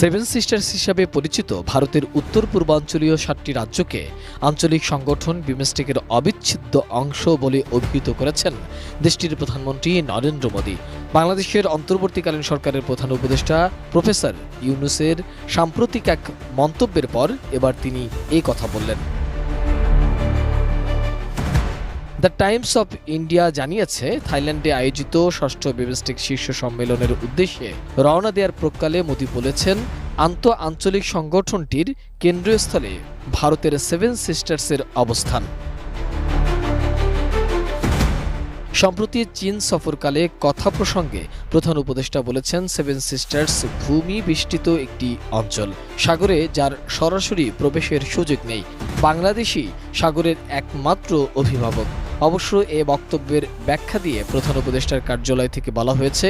Seven sisters হিসাবে পরিচিত ভারতের উত্তর পূর্বাঞ্চলীয় সাতটি রাজ্যকে আঞ্চলিক সংগঠন বিমস্টেকের অবিচ্ছেদ্য অংশ বলে অভিহিত করেছেন দেশটির প্রধানমন্ত্রী নরেন্দ্র মোদী। বাংলাদেশের অন্তর্বর্তীকালীন সরকারের প্রধান উপদেষ্টা প্রফেসর ইউনুসের সাম্প্রতিক এক মন্তব্যের পর এবার তিনি এই কথা বললেন। দ্য টাইমস অফ ইন্ডিয়া জানিয়েছে, থাইল্যান্ডে আয়োজিত ষষ্ঠ বিমস্টেক শীর্ষ সম্মেলনের উদ্দেশ্যে রওনা দেওয়ার প্রকালে মোদী বলেছেন, আন্ত আঞ্চলিক সংগঠনটির কেন্দ্রস্থলে ভারতের সেভেন সিস্টার্সের অবস্থান। সম্প্রতি চীন সফরকালে কথা প্রসঙ্গে প্রধান উপদেষ্টা বলেছেন, সেভেন সিস্টার্স ভূমি বেষ্টিত একটি অঞ্চল, সাগরে যার সরাসরি প্রবেশের সুযোগ নেই। বাংলাদেশই সাগরের একমাত্র অভিভাবক। অবশ্য এ বক্তব্যের ব্যাখ্যা দিয়ে প্রধান উপদেষ্টার কার্যালয় থেকে বলা হয়েছে